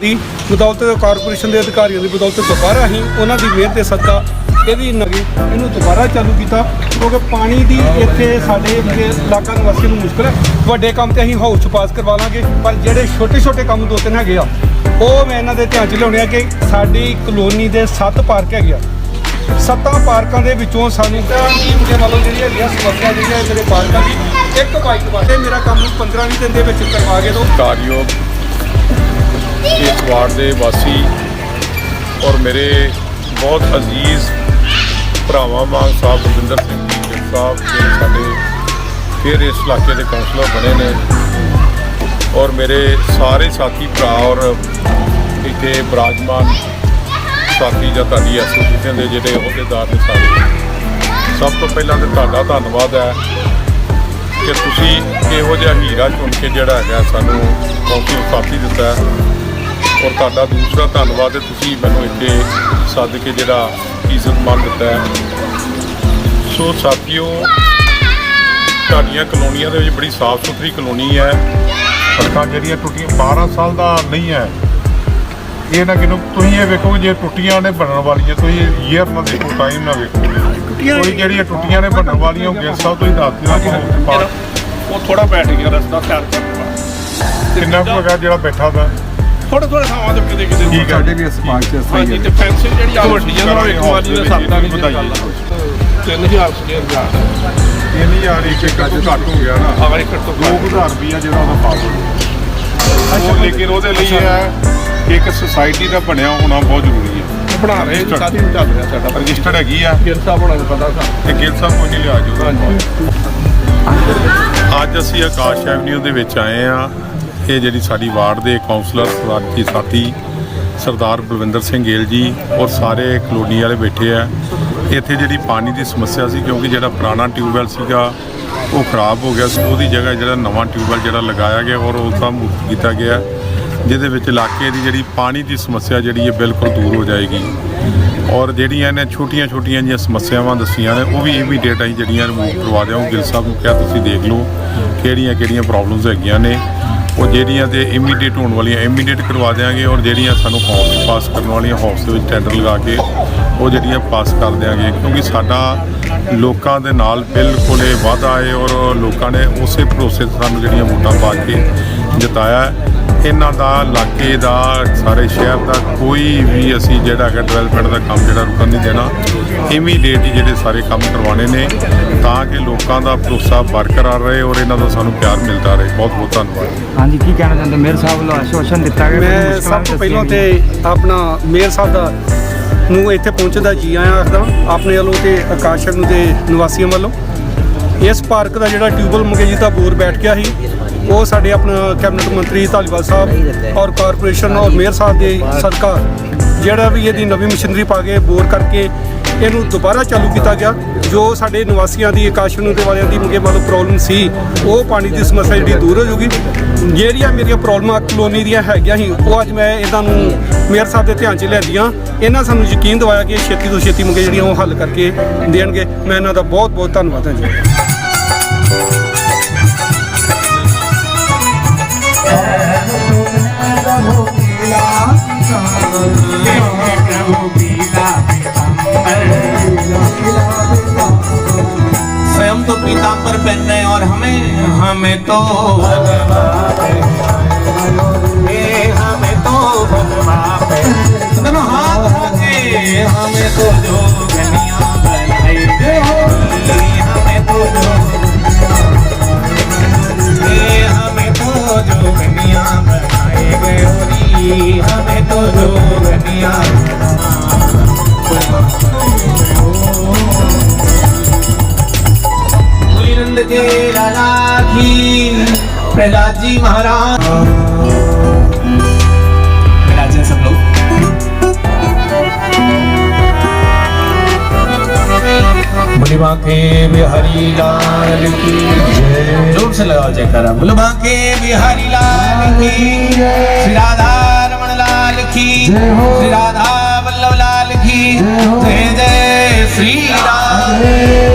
ਦੀ ਬਦੌਲਤ ਕਾਰਪੋਰੇਸ਼ਨ ਦੇ ਅਧਿਕਾਰੀਆਂ ਦੀ ਬਦੌਲਤ ਦੁਬਾਰਾ ਹੀ ਉਹਨਾਂ ਦੀ ਮਿਹਨਤ ਦੇ ਸਦਕਾ ਇਹਦੀ ਨਗੀ ਇਹਨੂੰ ਦੁਬਾਰਾ ਚਾਲੂ ਕੀਤਾ, ਕਿਉਂਕਿ ਪਾਣੀ ਦੀ ਇੱਥੇ ਸਾਡੇ ਇਲਾਕਾ ਨਿਵਾਸੀ ਨੂੰ ਮੁਸ਼ਕਲ ਹੈ। ਵੱਡੇ ਕੰਮ ਤੇ ਅਸੀਂ ਹਾਊਸ ਪਾਸ ਕਰਵਾ ਲਾਂਗੇ, ਪਰ ਜਿਹੜੇ ਛੋਟੇ ਛੋਟੇ ਕੰਮ ਦੋ ਤਿੰਨ ਹੈਗੇ ਆ, ਉਹ ਮੈਂ ਇਹਨਾਂ ਦੇ ਧਿਆਨ 'ਚ ਲਿਆਉਣੇ ਆ ਕਿ ਸਾਡੀ ਕਲੋਨੀ ਦੇ ਸੱਤ ਪਾਰਕ ਹੈਗੇ ਆ। ਸੱਤਾਂ ਪਾਰਕਾਂ ਦੇ ਵਿੱਚੋਂ ਸਾਨੂੰ ਤਾਂ ਟੀਮ ਦੇ ਵੱਲੋਂ ਜਿਹੜੀ ਹੈਗੀ ਆ ਸਮੱਸਿਆ ਜਿਹੜੀ ਹੈ ਮੇਰੇ ਪਾਰਕਾਂ ਦੀ, ਇੱਕ ਬਾਈਕ ਵਾਸਤੇ ਮੇਰਾ ਕੰਮ 15 20 ਦਿਨ ਦੇ ਵਿੱਚ ਕਰਵਾ ਕੇ ਦਿਓ। ਕਾਰਯੋਗ ਵਾਰਡ ਦੇ ਵਾਸੀ ਔਰ ਮੇਰੇ ਬਹੁਤ ਅਜ਼ੀਜ਼ ਭਰਾਵਾਂ ਮਾਨ ਸਾਹਿਬ ਗੁਰਵਿੰਦਰ ਸਿੰਘ ਜੀ ਸਾਹਿਬ ਜਿਹੜੇ ਸਾਡੇ ਫਿਰ ਇਸ ਇਲਾਕੇ ਦੇ ਕਾਉਂਸਲਰ ਬਣੇ ਨੇ ਔਰ ਮੇਰੇ ਸਾਰੇ ਸਾਥੀ ਭਰਾ ਔਰ ਇੱਥੇ ਬਰਾਜਮਾਨ ਸਾਥੀ ਜਾਂ ਤੁਹਾਡੀ ਐਸੋਸੀਏਸ਼ਨ ਦੇ ਜਿਹੜੇ ਅਹੁਦੇਦਾਰ ਨੇ ਸਾਰੇ, ਸਭ ਤੋਂ ਪਹਿਲਾਂ ਤੇ ਤੁਹਾਡਾ ਧੰਨਵਾਦ ਹੈ ਕਿ ਤੁਸੀਂ ਇਹੋ ਜਿਹਾ ਹੀਰਾ ਚੁਣ ਕੇ ਜਿਹੜਾ ਹੈਗਾ ਸਾਨੂੰ ਕੌਂਸਲ ਸਾਥੀ ਦਿੱਤਾ ਔਰ ਤੁਹਾਡਾ ਦੂਸਰਾ ਧੰਨਵਾਦ ਹੈ ਤੁਸੀਂ ਮੈਨੂੰ ਇੱਥੇ ਸੱਦ ਕੇ ਜਿਹੜਾ ਇੱਜ਼ਤ ਮਾਨ ਦਿੱਤਾ ਹੈ। ਸੋ ਸਾਥੀਓ ਤੁਹਾਡੀਆਂ ਕਲੋਨੀਆਂ ਦੇ ਵਿੱਚ ਬੜੀ ਸਾਫ਼ ਸੁਥਰੀ ਕਲੋਨੀ ਹੈ। ਸੜਕਾਂ ਜਿਹੜੀਆਂ ਟੁੱਟੀਆਂ 12 ਸਾਲ ਦਾ ਨਹੀਂ ਹੈ। ਇਹ ਨਾ ਕਿਨੂੰ ਤੁਸੀਂ ਇਹ ਵੇਖੋ ਜੇ ਟੁੱਟੀਆਂ ਨੇ ਬਣਨ ਵਾਲੀਆਂ ਤੁਸੀਂ ਈਅਰ ਨਾ ਦੇਖੋ ਟਾਈਮ ਨਾ ਵੇਖੋ। ਕੋਈ ਜਿਹੜੀਆਂ ਟੁੱਟੀਆਂ ਨੇ ਬਣਨ ਵਾਲੀਆਂ ਉਹ ਗਿਰ ਸਾਹਿਬ ਤੁਸੀਂ ਦੱਸ ਦਿਓ ਕਿ ਉਹ ਥੋੜਾ ਬੈਠ ਗਿਆ ਰਸਤਾ ਖਿਆਲ ਕਰਨਾ ਕਿੰਨਾ ਕੁ ਹੈਗਾ ਜਿਹੜਾ ਬੈਠਾ ਦਾ ਥੋੜਾ ਥੋੜਾ ਥਾਵਾਂ ਤੇ ਕਿਤੇ ਕਿਤੇ ਠੀਕ ਹੈ। ਸਾਡੇ ਵੀ ਸਮਾਜ ਚ ਇਸ ਤਰ੍ਹਾਂ ਹਾਂਜੀ ਹੀ। ਤੇ ਹੈ ਜਿਹੜੀ ਆ ਵੱਡੀ ਆ ਇੱਕ ਵਾਰੀ ਦੇ ਸੱਤਾਂ ਦੀ ਵਧਾਈ। ਗੱਲ ਆ 3000 ਸਕੇਅਰ ਜਾ 3000 ਇੱਕ ਇੱਕ ਘੱਟ ਹੋ ਗਿਆ ਨਾ। ਆਵਾ ਇੱਕ ਤੋਂ 2000 ਰੁਪਿਆ ਜਿਹੜਾ ਉਹਦਾ ਪਾਵਰ ਉਹ ਲੇਕਿਨ ਉਹਦੇ ਲਈ ਹੈ ਕਿ ਇੱਕ ਸੁਸਾਇਟੀ ਦਾ ਬਣਿਆ ਹੋਣਾ ਬਹੁਤ ਜ਼ਰੂਰੀ ਹੈ। ਬਣਾ ਰਹੇ ਚੱਲ ਰਿਹਾ ਸਾਡਾ। ਰਜਿਸਟਰਡ ਹੈਗੀ ਆ। ਗਿਰ ਸਾਹਿਬ ਹੋਣਾ ਨੂੰ ਪਤਾ ਸਾਨੂੰ ਤੇ ਗਿਲ ਸਾਹਿਬ ਕੋਈ ਨਹੀਂ ਲਿਆ ਜੂਗਾ ਅੱਜ ਅਸੀਂ ਆਕਾਸ਼ ਐਵਨਿਊ ਦੇ ਵਿੱਚ ਆਏ ਆ। ਇਹ ਜਿਹੜੀ ਸਾਡੀ ਵਾਰਡ ਦੇ ਕਾਉਂਸਲਰ ਸਾਥੀ ਸਾਥੀ ਸਰਦਾਰ ਬਲਵਿੰਦਰ ਸਿੰਘ ਗੇਲ ਜੀ ਔਰ ਸਾਰੇ ਕਲੋਨੀ ਵਾਲੇ ਬੈਠੇ ਆ। ਇੱਥੇ ਜਿਹੜੀ ਪਾਣੀ ਦੀ ਸਮੱਸਿਆ ਸੀ, ਕਿਉਂਕਿ ਜਿਹੜਾ ਪੁਰਾਣਾ ਟਿਊਬਵੈਲ ਸੀਗਾ, ਉਹ ਖਰਾਬ ਹੋ ਗਿਆ ਸੀ। ਉਹਦੀ ਜਗ੍ਹਾ ਜਿਹੜਾ ਨਵਾਂ ਟਿਊਬਵੈਲ ਜਿਹੜਾ ਲਗਾਇਆ ਗਿਆ ਔਰ ਉਸ ਦਾ ਮੁਕਤ ਕੀਤਾ ਗਿਆ, ਜਿਹਦੇ ਵਿੱਚ ਇਲਾਕੇ ਦੀ ਜਿਹੜੀ ਪਾਣੀ ਦੀ ਸਮੱਸਿਆ ਜਿਹੜੀ ਹੈ ਬਿਲਕੁਲ ਦੂਰ ਹੋ ਜਾਏਗੀ। ਔਰ ਜਿਹੜੀਆਂ ਨੇ ਛੋਟੀਆਂ ਛੋਟੀਆਂ ਜੀਆਂ ਸਮੱਸਿਆਵਾਂ ਦੱਸੀਆਂ ਨੇ, ਉਹ ਵੀ ਇਮੀਡੀਏਟ ਅਸੀਂ ਜਿਹੜੀਆਂ ਰਿਮੂਵ ਕਰਵਾ ਦਿਆਂਗੇ ਗਿਲ ਸਾਹਿਬ ਨੂੰ ਕਿਹਾ, ਤੁਸੀਂ ਦੇਖ ਲਓ ਕਿਹੜੀਆਂ ਕਿਹੜੀਆਂ ਪ੍ਰੋਬਲਮਸ ਹੈਗੀਆਂ ਨੇ। ਉਹ ਜਿਹੜੀਆਂ ਤੇ ਇਮੀਡੀਏਟ ਹੋਣ ਵਾਲੀਆਂ ਇਮੀਡੀਏਟ ਕਰਵਾ ਦਿਆਂਗੇ ਔਰ ਜਿਹੜੀਆਂ ਸਾਨੂੰ ਹਾਊਸ ਪਾਸ ਕਰਨ ਵਾਲੀਆਂ ਹਾਊਸ ਦੇ ਵਿੱਚ ਟੈਂਡਰ ਲਗਾ ਕੇ ਉਹ ਜਿਹੜੀਆਂ ਪਾਸ ਕਰ ਦਿਆਂਗੇ। ਕਿਉਂਕਿ ਸਾਡਾ ਲੋਕਾਂ ਦੇ ਨਾਲ ਬਿਲਕੁਲ ਇਹ ਵਾਅਦਾ ਹੈ ਔਰ ਲੋਕਾਂ ਨੇ ਉਸੇ ਭਰੋਸੇ ਤੇ ਸਾਨੂੰ ਜਿਹੜੀਆਂ ਵੋਟਾਂ ਪਾ ਕੇ ਜਿਤਾਇਆ। ਇਹਨਾਂ ਦਾ ਇਲਾਕੇ ਦਾ ਸਾਰੇ ਸ਼ਹਿਰ ਦਾ ਕੋਈ ਵੀ ਅਸੀਂ ਜਿਹੜਾ ਹੈਗਾ ਡਿਵੈਲਪਮੈਂਟ ਦਾ ਕੰਮ ਜਿਹੜਾ ਰੁਕਣ ਨਹੀਂ ਦੇਣਾ। ਇਮੀਡੀਏਟ ਹੀ ਜਿਹੜੇ ਸਾਰੇ ਕੰਮ ਕਰਵਾਉਣੇ ਨੇ ਤਾਂ ਕਿ ਲੋਕਾਂ ਦਾ ਭਰੋਸਾ ਬਰਕਰਾਰ ਰਹੇ ਔਰ ਇਹਨਾਂ ਦਾ ਸਾਨੂੰ ਪਿਆਰ ਮਿਲਦਾ ਰਹੇ। ਬਹੁਤ ਬਹੁਤ ਧੰਨਵਾਦ। ਹਾਂਜੀ ਕੀ ਕਹਿਣਾ ਚਾਹੁੰਦੇ? ਮੇਰੇ ਸਾਹਿਬ ਵੱਲੋਂ ਆਸ਼ਵਾਸਨ ਦਿੱਤਾ ਗਿਆ ਮੈਂ ਸਭ ਤੋਂ ਪਹਿਲਾਂ ਤੇ ਆਪਣਾ ਮੇਅਰ ਸਾਹਿਬ ਦਾ ਨੂੰ ਇੱਥੇ ਪਹੁੰਚਣ ਦਾ ਜੀ ਆਇਆਂ ਆਖਦਾ ਆਪਣੇ ਵੱਲੋਂ ਤੇ ਆਕਾਸ਼ ਨੂੰ ਦੇ ਨਿਵਾਸੀਆਂ ਵੱਲੋਂ। ਇਸ ਪਾਰਕ ਦਾ ਜਿਹੜਾ ਟਿਊਬਲ ਮੰਗੇਜੀ ਦਾ ਬੋਰ ਬੈਠ ਗਿਆ ਸੀ ਉਹ ਸਾਡੇ ਆਪਣਾ ਕੈਬਨਿਟ ਮੰਤਰੀ ਧਾਲੀਵਾਲ ਸਾਹਿਬ ਔਰ ਕਾਰਪੋਰੇਸ਼ਨ ਔਰ ਮੇਅਰ ਸਾਹਿਬ ਦੇ ਸਦਕਾ ਜਿਹੜਾ ਵੀ ਇਹਦੀ ਨਵੀਂ ਮਸ਼ੀਨਰੀ ਪਾ ਕੇ ਬੋਰ ਕਰਕੇ ਇਹਨੂੰ ਦੁਬਾਰਾ ਚਾਲੂ ਕੀਤਾ ਗਿਆ ਜੋ ਸਾਡੇ ਨਿਵਾਸੀਆਂ ਦੀ ਆਕਾਸ਼ ਨੂੰ ਦੇ ਵਾਲਿਆਂ ਦੀ ਮੰਗੇ ਵੱਲੋਂ ਪ੍ਰੋਬਲਮ ਸੀ ਉਹ ਪਾਣੀ ਦੀ ਸਮੱਸਿਆ ਜਿਹੜੀ ਦੂਰ ਹੋ ਜਾਊਗੀ। ਜਿਹੜੀਆਂ ਮੇਰੀਆਂ ਪ੍ਰੋਬਲਮਾਂ ਕਲੋਨੀ ਦੀਆਂ ਹੈਗੀਆਂ ਸੀ ਉਹ ਅੱਜ ਮੈਂ ਇਹਨਾਂ ਨੂੰ ਮੇਅਰ ਸਾਹਿਬ ਦੇ ਧਿਆਨ 'ਚ ਲਿਆਂਦੀਆਂ। ਇਹਨਾਂ ਸਾਨੂੰ ਯਕੀਨ ਦਿਵਾਇਆ ਕਿ ਛੇਤੀ ਤੋਂ ਛੇਤੀ ਮੰਗੇ ਜਿਹੜੀਆਂ ਉਹ ਹੱਲ ਕਰਕੇ ਦੇਣਗੇ। ਮੈਂ ਇਹਨਾਂ ਦਾ ਬਹੁਤ ਬਹੁਤ ਧੰਨਵਾਦ ਹਾਂ ਜੀ। तो पीताम्बर पहन और हमें हमें तो हमें तो हाथ आगे हमें तो जो हमें तो जो हमें तो जो बनाए गए हमें तो जो नंद के प्रहलाद जी महाराज। प्रहलाद जी सब लोग। बिहारी लाल की जय। ज़ोर से लगाओ जयकारा। बोले बांके बिहारी लाल की श्री राधा रमन लाल की श्री राधा वल्लभ लाल की जय जय श्री राम।